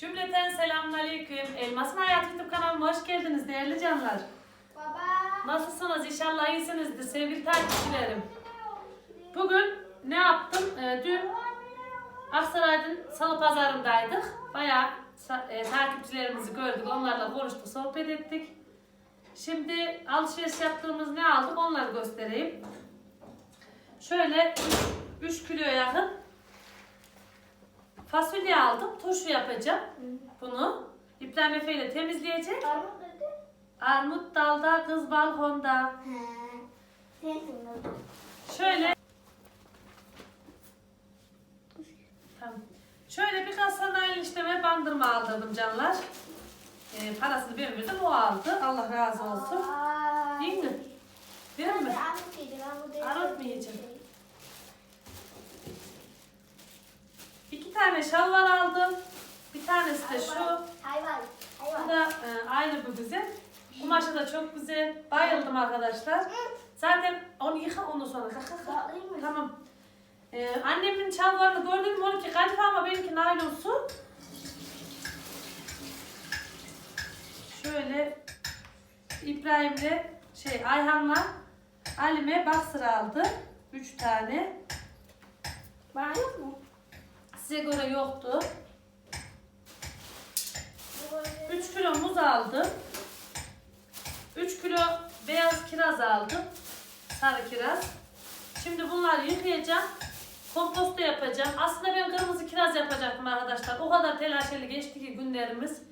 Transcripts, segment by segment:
Cümleten selamünaleyküm. Elmasın Hayat YouTube kanalıma hoş geldiniz değerli canlar. Baba. Nasılsınız? İnşallah iyisinizdir sevgili takipçilerim. Bugün ne yaptım? Ee, dün Aksaray'ın salı pazarındaydık. Bayağı e, takipçilerimizi gördük. Onlarla konuştuk, sohbet ettik. Şimdi alışveriş yaptığımız ne aldık onları göstereyim. Şöyle 3 kiloya yakın fasulye aldım. Turşu yapacağım bunu. İbrahim Efe ile temizleyecek. Armut dedi. Armut dalda, kız balkonda. He. Şöyle Tamam. Şöyle birkaç sanayi işleme bandırma aldırdım canlar. Ee, parasını vermedim o aldı. Allah razı olsun. Aa. Değil mi? Değil mi? Armut mu yiyeceksin? İki tane şalvar aldım. Bir tanesi de şu. Hayvan. Bu da e, aynı bu güzel. Kumaşı da çok güzel. Bayıldım arkadaşlar. Zaten onu yıka ondan sonra. Mı? Tamam. Ee, annemin çalvarını gördün mü? Onunki kadife ama benimki naylon su. Şöyle İbrahim'le şey Ayhan'la Alime baksır aldı. Üç tane. Yok mu? Size göre yoktu. Bu böyle- 3 kilo muz aldım. 3 kilo beyaz kiraz aldım. Sarı kiraz. Şimdi bunları yıkayacağım. Komposto yapacağım. Aslında ben kırmızı kiraz yapacaktım arkadaşlar. O kadar telaşeli geçti ki günlerimiz.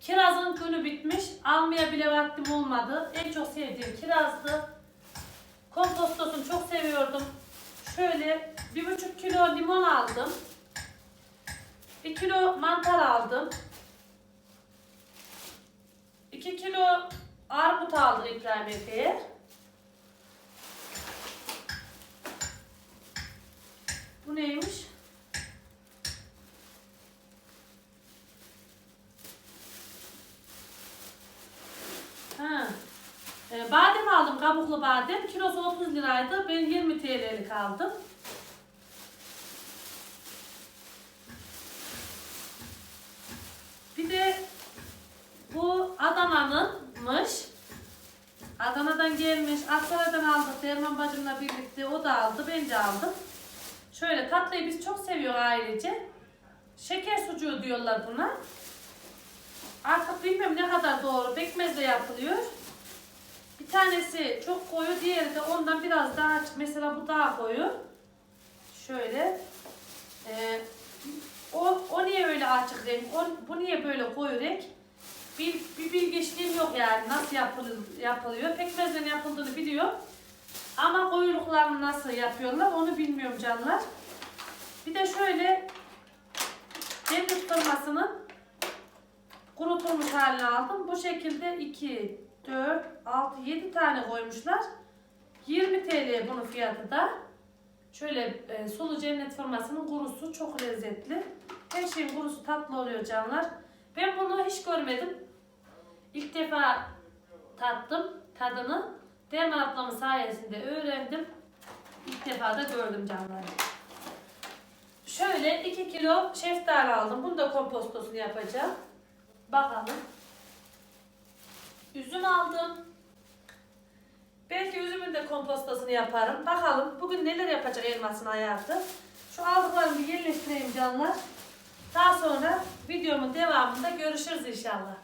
Kirazın günü bitmiş. Almaya bile vaktim olmadı. En çok sevdiğim kirazdı. Kompostosunu çok seviyordum. Şöyle bir buçuk kilo limon aldım. Bir kilo mantar aldım. 2 kilo armut aldık İbrahim Efe'ye. Bu neymiş? Ha. Ee, badem aldım, kabuklu badem. Kilosu 30 liraydı. Ben 20 TL'lik aldım. Bir de bu Adana'nınmış. Adana'dan gelmiş. Aksaray'dan aldık. Derman bacımla birlikte o da aldı. Ben de aldım. Şöyle tatlıyı biz çok seviyor ailece. Şeker sucuğu diyorlar buna. Artık bilmem ne kadar doğru. Pekmezle yapılıyor. Bir tanesi çok koyu, diğeri de ondan biraz daha açık. Mesela bu daha koyu. Şöyle. Ee, o, o niye öyle açık renk? O, bu niye böyle koyu renk? Bir, bir bilgiçliğim yok yani nasıl yapılır, yapılıyor. Pekmezden yapıldığını biliyor. Ama koyuluklarını nasıl yapıyorlar onu bilmiyorum canlar. Bir de şöyle cennet kırmasının kurutulmuş halini aldım. Bu şekilde 2, 4, 6, 7 tane koymuşlar. 20 TL bunun fiyatı da. Şöyle e, sulu cennet formasının kurusu çok lezzetli. Her şeyin kurusu tatlı oluyor canlar. Ben bunu hiç görmedim. İlk defa tattım tadını. Derman ablamın sayesinde öğrendim. İlk defa da gördüm canlar. Şöyle 2 kilo şeftali aldım. Bunu da kompostosunu yapacağım. Bakalım. Üzüm aldım. Belki üzümün de kompostosunu yaparım. Bakalım bugün neler yapacak elmasın hayatı. Şu aldıklarımı yerleştireyim canlar. Daha sonra videomun devamında görüşürüz inşallah.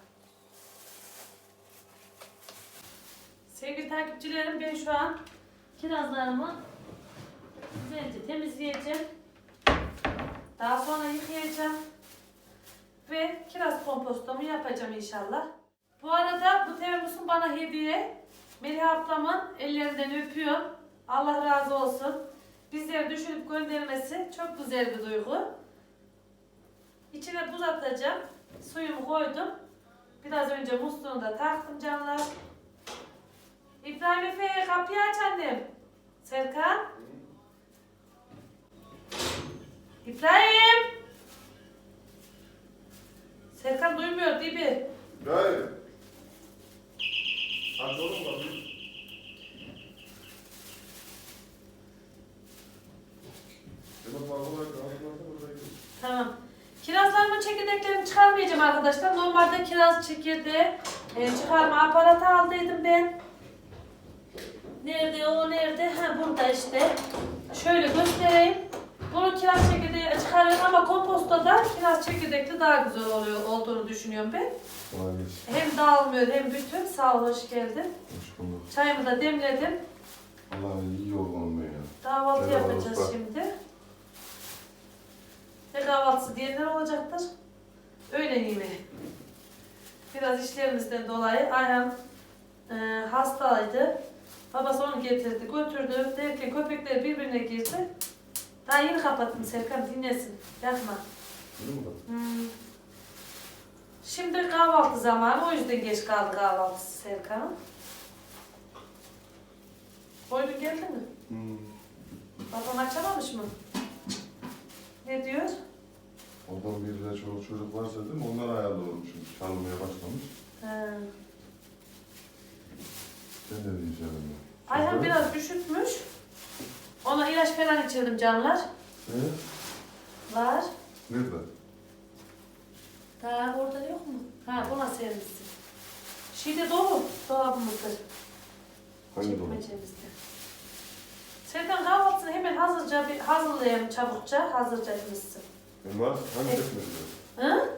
Sevgili takipçilerim ben şu an kirazlarımı güzelce temizleyeceğim. Daha sonra yıkayacağım. Ve kiraz kompostomu yapacağım inşallah. Bu arada bu termosun bana hediye. Melih ablamın ellerinden öpüyor. Allah razı olsun. Bizleri düşünüp göndermesi çok güzel bir duygu. İçine buz atacağım. Suyumu koydum. Biraz önce musluğunu da taktım canlar. İbrahim Efe kapıyı aç annem. Serkan. İbrahim. Serkan duymuyor değil mi? Hayır. Hadi oğlum bak. Demek var bu arada, ağzına da buradaydı. Tamam. Kirazlarımın çekirdeklerini çıkarmayacağım arkadaşlar. Normalde kiraz çekirdeği e, çıkarma aparatı aldıydım ben. Nerede o nerede? Ha burada işte. Şöyle göstereyim. Bunu kiraz çekirdeği çıkarıyorum ama kompostoda kiraz çekirdekli daha güzel oluyor olduğunu düşünüyorum ben. Kolay gelsin. Hem dağılmıyor hem bütün. Sağ ol hoş geldin. Hoş bulduk. Çayımı da demledim. Vallahi iyi olmam ben ya. Kahvaltı Merhaba yapacağız dostlar. şimdi. Ne kahvaltısı diyenler olacaktır. Öğlen yemeği. Biraz işlerimizden dolayı Ayhan e, hastaydı. Babası onu getirdi, götürdü. Derken köpekler birbirine girdi. Daha yeni kapattım Serkan dinlesin. Yapma. Değil mi? Hmm. Şimdi kahvaltı zamanı. O yüzden geç kaldı kahvaltısı Serkan'ın. Boynun geldi mi? Hmm. Babam açamamış mı? Ne diyor? Oradan bir de çoluk çocuk varsa dedim onlar ayarlıyorum çünkü çalmaya başlamış. He. Ben ne diyeceğim? Ayhan biraz üşütmüş. Ona ilaç falan içirdim canlar. Ne? Var. Nerede? Daha orada yok mu? Ha buna sermişsin. Şeyde dolu dolabımızda. Hangi dolap? Çekmecemizde. Serkan kahvaltısını hemen hazırca bir hazırlayalım çabukça. Hazırca etmişsin. Var. Hangi Evet. Hı?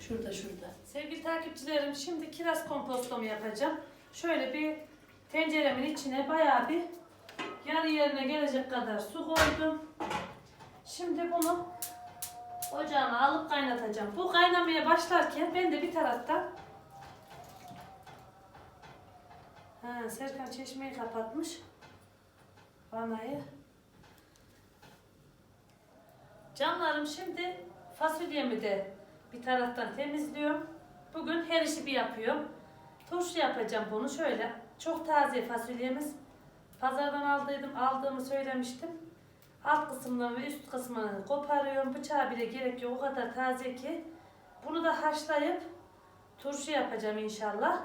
Şurada şurada. Sevgili takipçilerim şimdi kiraz kompostomu yapacağım. Şöyle bir tenceremin içine bayağı bir yarı yerine gelecek kadar su koydum. Şimdi bunu ocağıma alıp kaynatacağım. Bu kaynamaya başlarken ben de bir taraftan ha, Serkan çeşmeyi kapatmış. Vanayı. Canlarım şimdi fasulyemi de bir taraftan temizliyorum. Bugün her işi bir yapıyorum. Turşu yapacağım bunu şöyle. Çok taze fasulyemiz. Pazardan aldıydım, aldığımı söylemiştim. Alt kısmından ve üst kısmını koparıyorum. Bıçağa bile gerek yok. O kadar taze ki. Bunu da haşlayıp turşu yapacağım inşallah.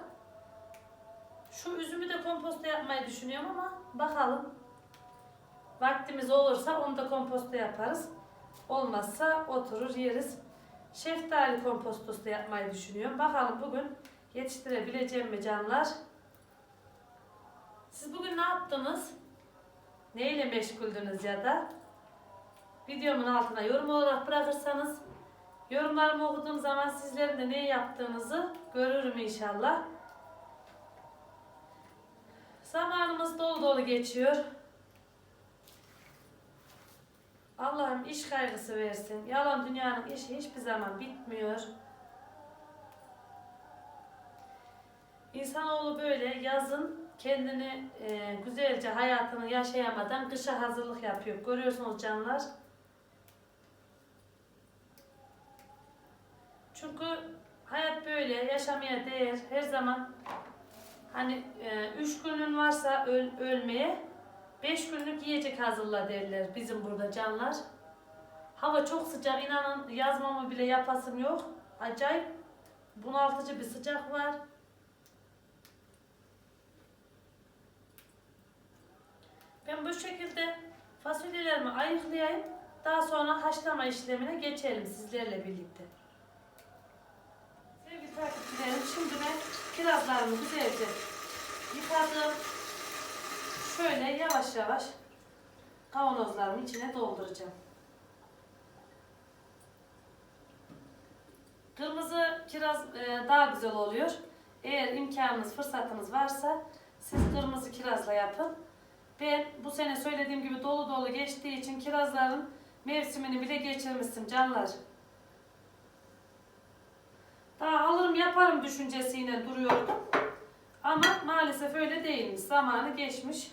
Şu üzümü de komposta yapmayı düşünüyorum ama bakalım. Vaktimiz olursa onu da komposta yaparız. Olmazsa oturur yeriz. Şeftali kompostosu da yapmayı düşünüyorum. Bakalım bugün yetiştirebileceğim mi canlar? Siz bugün ne yaptınız? Neyle meşguldünüz ya da? Videomun altına yorum olarak bırakırsanız yorumlarımı okuduğum zaman sizlerin de ne yaptığınızı görürüm inşallah. Zamanımız dolu dolu geçiyor. Allah'ım iş kaygısı versin. Yalan dünyanın işi hiçbir zaman bitmiyor. İnsanoğlu böyle yazın kendini e, güzelce hayatını yaşayamadan kışa hazırlık yapıyor. Görüyorsunuz canlar. Çünkü hayat böyle yaşamaya değer. Her zaman hani e, üç günün varsa öl- ölmeye Beş günlük yiyecek hazırla derler bizim burada canlar. Hava çok sıcak inanın yazmamı bile yapasım yok. Acayip bunaltıcı bir sıcak var. Ben bu şekilde fasulyelerimi ayıklayayım. Daha sonra haşlama işlemine geçelim sizlerle birlikte. Sevgili takipçilerim şimdi ben kirazlarımı güzelce yıkadım. Şöyle yavaş yavaş kavanozlarımın içine dolduracağım. Kırmızı kiraz e, daha güzel oluyor. Eğer imkanınız, fırsatınız varsa siz kırmızı kirazla yapın. Ben bu sene söylediğim gibi dolu dolu geçtiği için kirazların mevsimini bile geçirmişsin canlar. Daha alırım yaparım düşüncesiyle duruyordum. Ama maalesef öyle değilmiş. Zamanı geçmiş.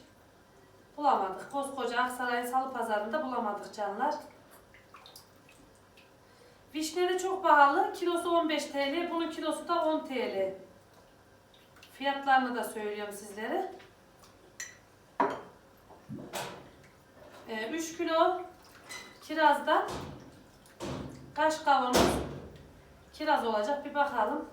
Bulamadık. Koskoca Aksaray Salı Pazarı'nda bulamadık canlar. Vişne de çok pahalı. Kilosu 15 TL. Bunun kilosu da 10 TL. Fiyatlarını da söylüyorum sizlere. 3 kilo kirazdan kaç kavanoz kiraz olacak bir bakalım.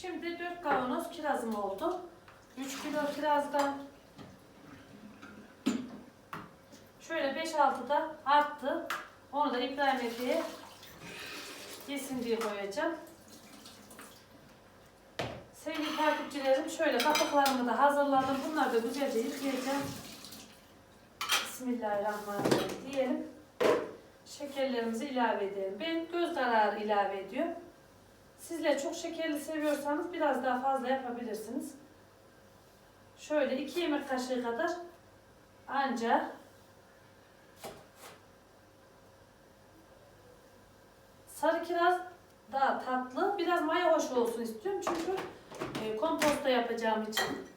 Şimdi 4 kavanoz kirazım oldu. 3 kilo kirazdan şöyle 5-6 da arttı. Onu da İbrahim Efe'ye yesin diye koyacağım. Sevgili takipçilerim şöyle kapaklarımı da hazırladım. Bunları da güzelce yıkayacağım. Bismillahirrahmanirrahim diyelim. Şekerlerimizi ilave edelim. Ben göz kararı ilave ediyorum. Sizler çok şekerli seviyorsanız biraz daha fazla yapabilirsiniz. Şöyle 2 yemek kaşığı kadar anca sarı kiraz daha tatlı. Biraz maya hoş olsun istiyorum çünkü e, komposta yapacağım için.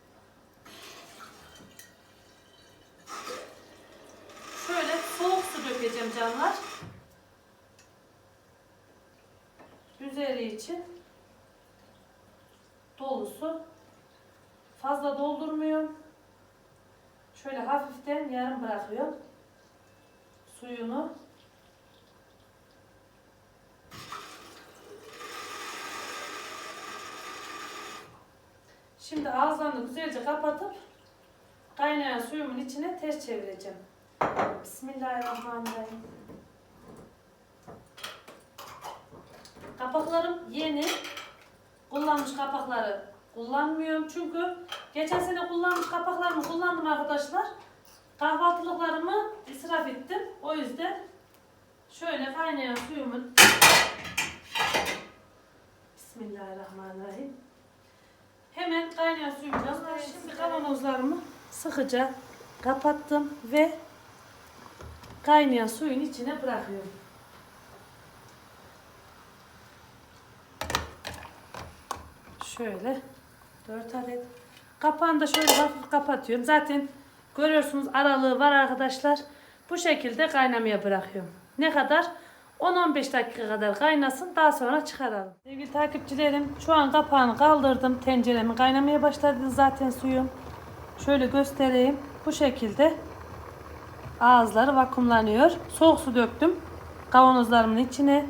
Şöyle soğuk su dökeceğim canlar. Üzeri için dolusu. Fazla doldurmuyorum. Şöyle hafiften yarım bırakıyorum. Suyunu. Şimdi ağızlarını güzelce kapatıp kaynayan suyumun içine ters çevireceğim. Bismillahirrahmanirrahim. Kapaklarım yeni. Kullanmış kapakları kullanmıyorum çünkü geçen sene kullanmış kapaklarımı kullandım arkadaşlar. Kahvaltılıklarımı israf ettim. O yüzden şöyle kaynayan suyumun Bismillahirrahmanirrahim. Hemen kaynayan suyumu yazdım. Şimdi kavanozlarımı sıkıca kapattım ve kaynayan suyun içine bırakıyorum. Şöyle 4 adet. Kapağını da şöyle hafif kapatıyorum. Zaten görüyorsunuz aralığı var arkadaşlar. Bu şekilde kaynamaya bırakıyorum. Ne kadar? 10-15 dakika kadar kaynasın. Daha sonra çıkaralım. Sevgili takipçilerim şu an kapağını kaldırdım. Tenceremi kaynamaya başladı zaten suyum. Şöyle göstereyim. Bu şekilde ağızları vakumlanıyor. Soğuk su döktüm kavanozlarımın içine.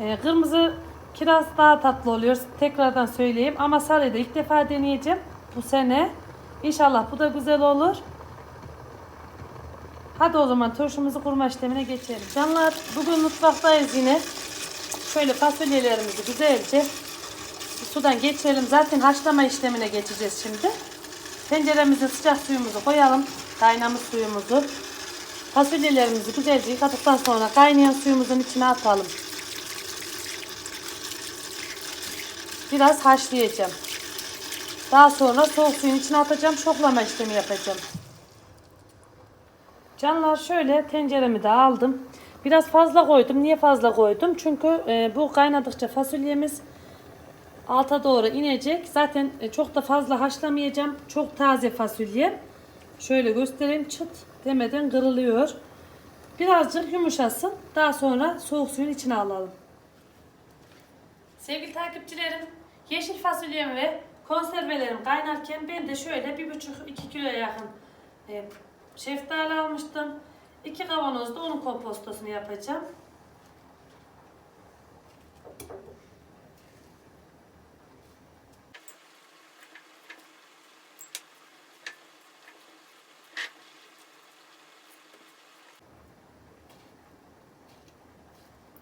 Ee, kırmızı kiraz daha tatlı oluyor. Tekrardan söyleyeyim. Ama sarıyı da ilk defa deneyeceğim bu sene. İnşallah bu da güzel olur. Hadi o zaman turşumuzu kurma işlemine geçelim. Canlar bugün mutfaktayız yine. Şöyle fasulyelerimizi güzelce sudan geçirelim. Zaten haşlama işlemine geçeceğiz şimdi. Tenceremize sıcak suyumuzu koyalım. Kaynamış suyumuzu. Fasulyelerimizi güzelce yıkadıktan sonra kaynayan suyumuzun içine atalım. Biraz haşlayacağım. Daha sonra soğuk suyun içine atacağım. Şoklama işlemi yapacağım. Canlar şöyle tenceremi de aldım. Biraz fazla koydum. Niye fazla koydum? Çünkü e, bu kaynadıkça fasulyemiz alta doğru inecek. Zaten e, çok da fazla haşlamayacağım. Çok taze fasulye. Şöyle göstereyim. Çıt demeden kırılıyor. Birazcık yumuşasın. Daha sonra soğuk suyun içine alalım. Sevgili takipçilerim, yeşil fasulyem ve konservelerim kaynarken ben de şöyle 1,5-2 kiloya yakın e, şeftali almıştım. 2 kavanozda onun kompostosunu yapacağım.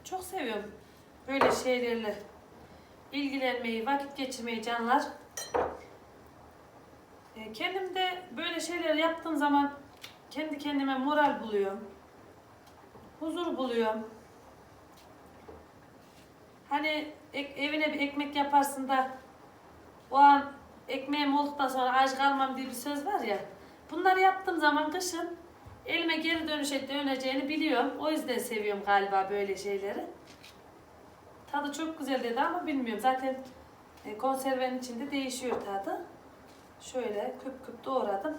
Çok seviyorum böyle şeylerle ilgilenmeyi, vakit geçirmeyi canlar. E, Kendim de böyle şeyler yaptığım zaman kendi kendime moral buluyorum. Huzur buluyorum. Hani evine bir ekmek yaparsın da o an ekmeğim olduktan sonra aç kalmam diye bir söz var ya. Bunları yaptığım zaman kışın elime geri dönüşe döneceğini biliyorum. O yüzden seviyorum galiba böyle şeyleri. Tadı çok güzel dedi ama bilmiyorum. Zaten e, konservenin içinde değişiyor tadı. Şöyle küp küp doğradım.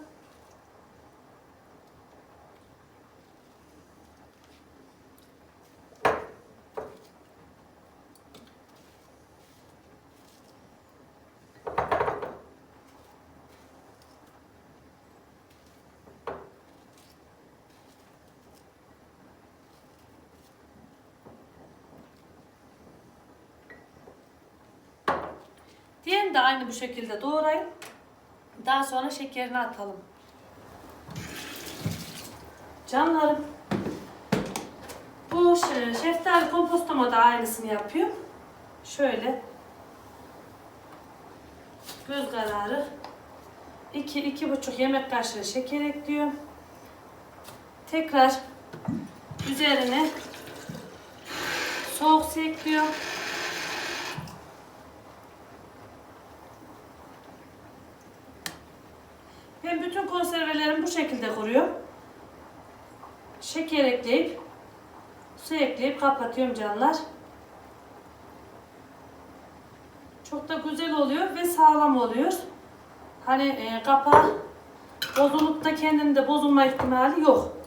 Diğerini de aynı bu şekilde doğrayın. Daha sonra şekerini atalım. Canlarım. Bu şeftali kompostoma da aynısını yapıyorum. Şöyle. Göz kararı. 2 iki, buçuk yemek kaşığı şeker ekliyorum. Tekrar üzerine soğuk su ekliyorum. Ben bütün konservelerimi bu şekilde kuruyorum. Şeker ekleyip su ekleyip kapatıyorum canlar. Çok da güzel oluyor ve sağlam oluyor. Hani e, kapağı bozulup da kendinde bozulma ihtimali yok.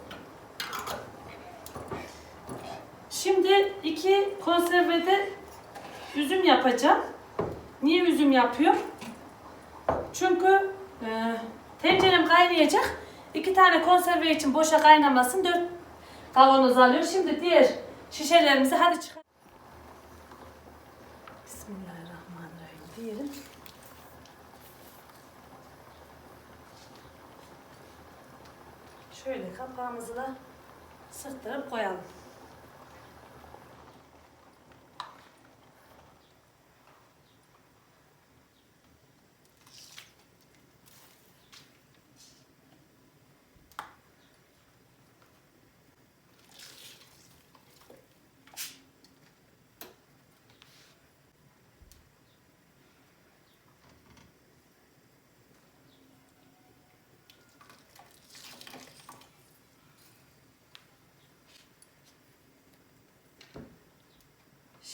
Şimdi iki konservede üzüm yapacağım. Niye üzüm yapıyorum? Çünkü e, tencerem kaynayacak. İki tane konserve için boşa kaynamasın. Dört kavanoz alıyor. Şimdi diğer şişelerimizi hadi çıkar. Bismillahirrahmanirrahim diyelim. Şöyle kapağımızı da sıktırıp koyalım.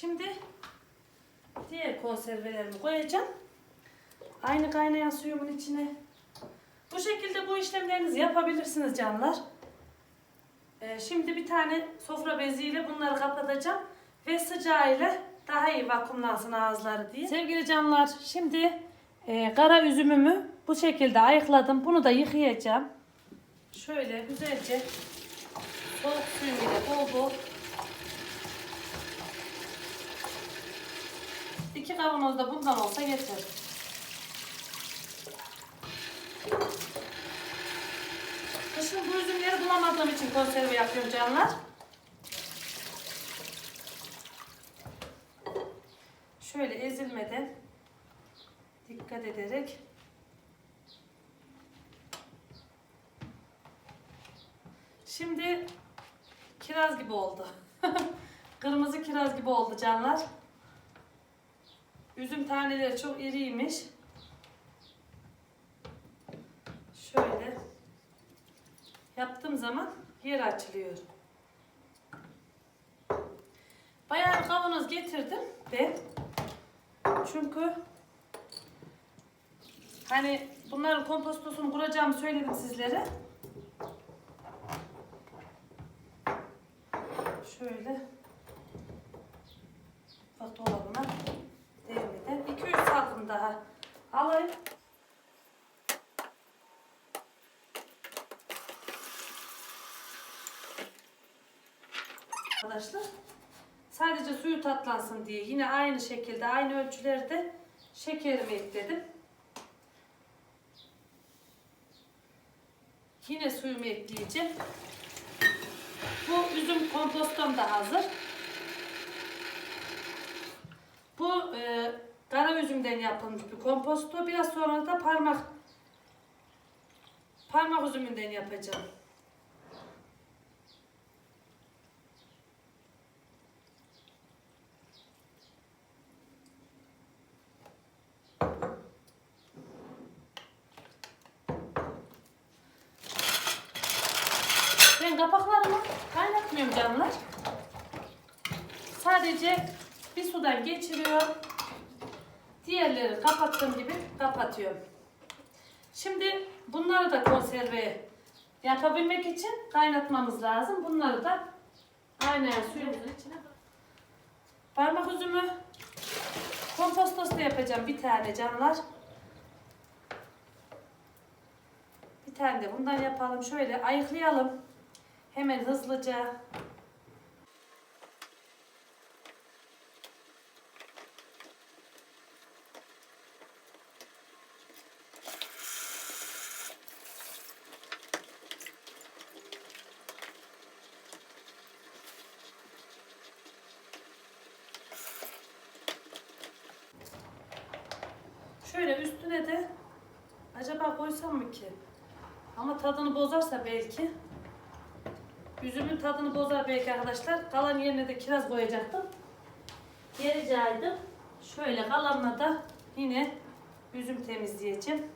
Şimdi diğer konservelerimi koyacağım. Aynı kaynayan suyumun içine. Bu şekilde bu işlemlerinizi yapabilirsiniz canlar. Ee, şimdi bir tane sofra beziyle bunları kapatacağım. Ve sıcağıyla daha iyi vakumlansın ağızları diye. Sevgili canlar şimdi e, kara üzümümü bu şekilde ayıkladım. Bunu da yıkayacağım. Şöyle güzelce soğuk suyum ile bol bol İki kavanoz da bundan olsa yeter. Kışın bu üzümleri bulamadığım için konserve yapıyorum canlar. Şöyle ezilmeden dikkat ederek Şimdi kiraz gibi oldu. Kırmızı kiraz gibi oldu canlar. Üzüm taneleri çok iriymiş. Şöyle yaptığım zaman yer açılıyor. Bayağı kavanoz getirdim ve çünkü hani bunların kompostosunu kuracağımı söyledim sizlere. Şöyle bak dolabına 200 salkım daha alayım. Arkadaşlar sadece suyu tatlansın diye yine aynı şekilde aynı ölçülerde şekerimi ekledim. Yine suyumu ekleyeceğim. Bu üzüm kompostom da hazır. Bu e, kara üzümden yapılmış bir komposto. Biraz sonra da parmak parmak üzümünden yapacağım. Ben kapaklarımı kaynatmıyorum canlar. Sadece bir sudan geçiriyorum. Diğerleri kapattığım gibi kapatıyorum. Şimdi bunları da konserve yapabilmek için kaynatmamız lazım. Bunları da aynen suyumuzun içine Parmak üzümü kompostosta yapacağım bir tane canlar. Bir tane de bundan yapalım. Şöyle ayıklayalım. Hemen hızlıca. daha koysam mı ki? Ama tadını bozarsa belki. Üzümün tadını bozar belki arkadaşlar. Kalan yerine de kiraz koyacaktım. Geri caydım. Şöyle kalanla da yine üzüm temizleyeceğim.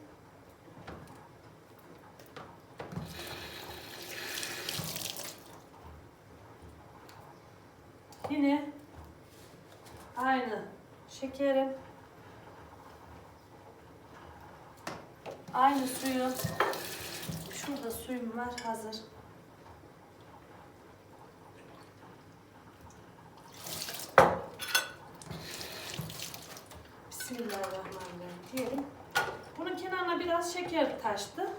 Yine aynı şekerim. Aynı suyu. Şurada suyum var hazır. Bismillahirrahmanirrahim diyelim. Bunun kenarına biraz şeker taştı.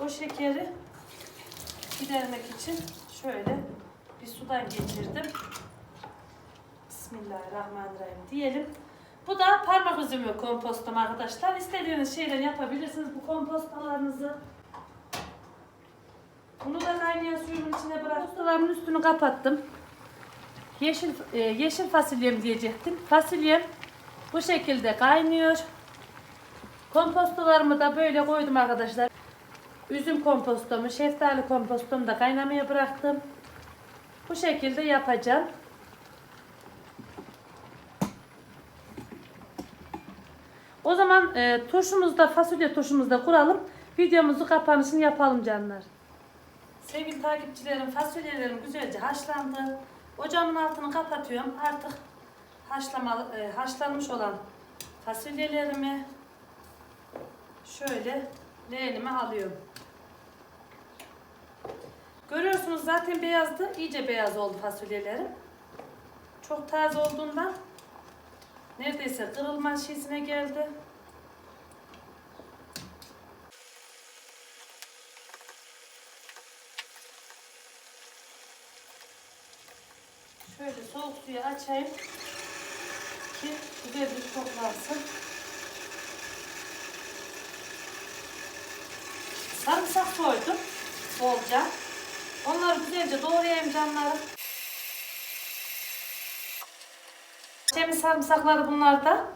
O şekeri gidermek için şöyle bir sudan geçirdim. Bismillahirrahmanirrahim diyelim. Bu da parmak üzümü kompostum arkadaşlar. İstediğiniz şeyden yapabilirsiniz bu kompostalarınızı. Bunu da kaynayan suyun içine bıraktım. Kompostalarımın üstünü kapattım. Yeşil e, yeşil fasulyem diyecektim. Fasulyem bu şekilde kaynıyor. Kompostolarımı da böyle koydum arkadaşlar. Üzüm kompostumu, şeftali kompostumu da kaynamaya bıraktım. Bu şekilde yapacağım. O zaman e, turşumuzda, fasulye turşumuzda kuralım. Videomuzu kapanışını yapalım canlar. Sevgili takipçilerim, fasulyelerim güzelce haşlandı. Ocağımın altını kapatıyorum. Artık haşlama, e, haşlanmış olan fasulyelerimi şöyle leğenime alıyorum. Görüyorsunuz zaten beyazdı. İyice beyaz oldu fasulyelerim. Çok taze olduğundan neredeyse kırılma şişine geldi. Şöyle soğuk suyu açayım ki güzel bir toplansın. Sarımsak koydum bolca. Onları güzelce doğrayayım canlarım. Bahçemin sarımsakları bunlar da.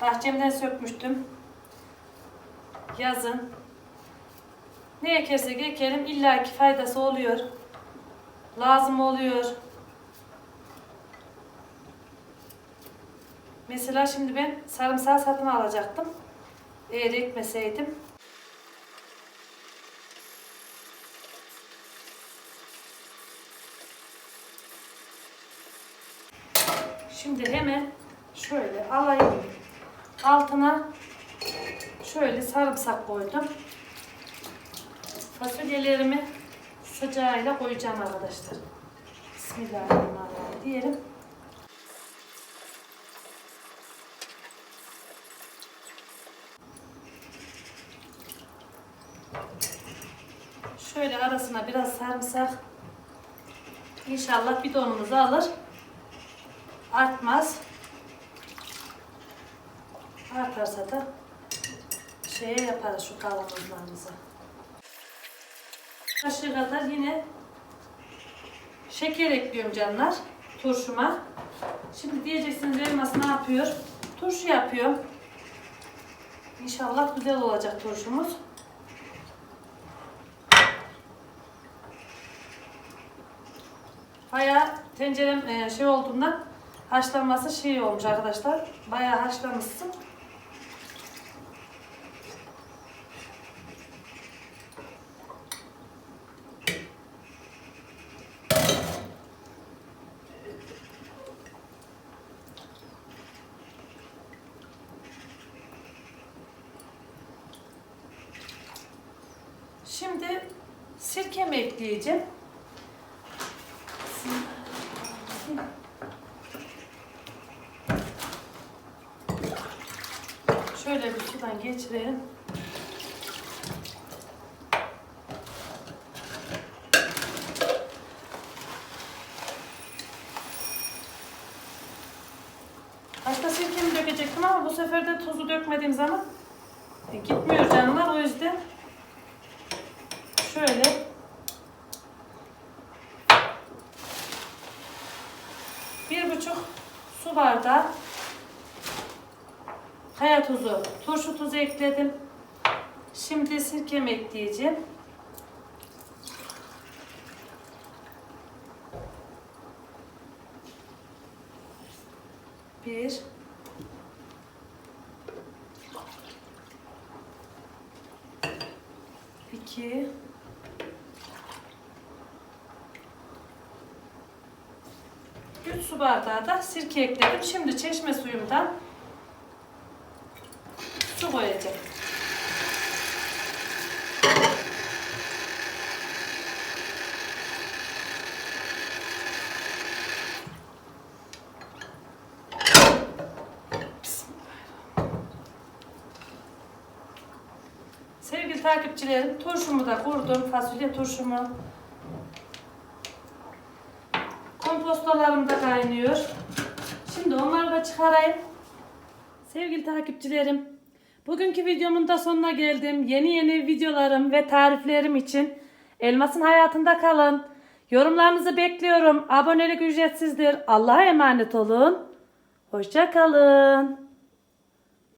Bahçemden sökmüştüm. Yazın. Ne ekersek ekelim illaki faydası oluyor. Lazım oluyor. Mesela şimdi ben sarımsağı satın alacaktım. Eğer ekmeseydim. Şimdi hemen şöyle alayım. Altına şöyle sarımsak koydum. Fasulyelerimi sıcağıyla koyacağım arkadaşlar. Bismillahirrahmanirrahim diyelim. Arasına biraz sarımsak. İnşallah bidonumuzu alır. Artmaz. Artarsa da şeye yaparız şu kavanozlarımızı. Kaşığı kadar yine şeker ekliyorum canlar turşuma. Şimdi diyeceksiniz elması ne yapıyor? Turşu yapıyor. İnşallah güzel olacak turşumuz. Bayağı tencerem e, şey olduğundan haşlanması şey olmuş arkadaşlar. Bayağı haşlamışsın. Şimdi sirkemi ekleyeceğim. Şöyle bir sudan geçirelim. Başta sirkemi dökecektim ama bu sefer de tuzu dökmediğim zaman e, gitmiyor canlar. O yüzden şöyle bir buçuk su bardağı kaya tuzu, turşu tuzu ekledim. Şimdi sirkemi ekleyeceğim. Bir. 1 su bardağı da sirke ekledim. Şimdi çeşme suyumdan su koyacağım. Sevgili takipçilerim, turşumu da kurdum, fasulye turşumu. Kompostolarım da kaynıyor. Şimdi onları da çıkarayım. Sevgili takipçilerim, bugünkü videomun da sonuna geldim. Yeni yeni videolarım ve tariflerim için Elmas'ın hayatında kalın. Yorumlarınızı bekliyorum. Abonelik ücretsizdir. Allah'a emanet olun. Hoşça kalın.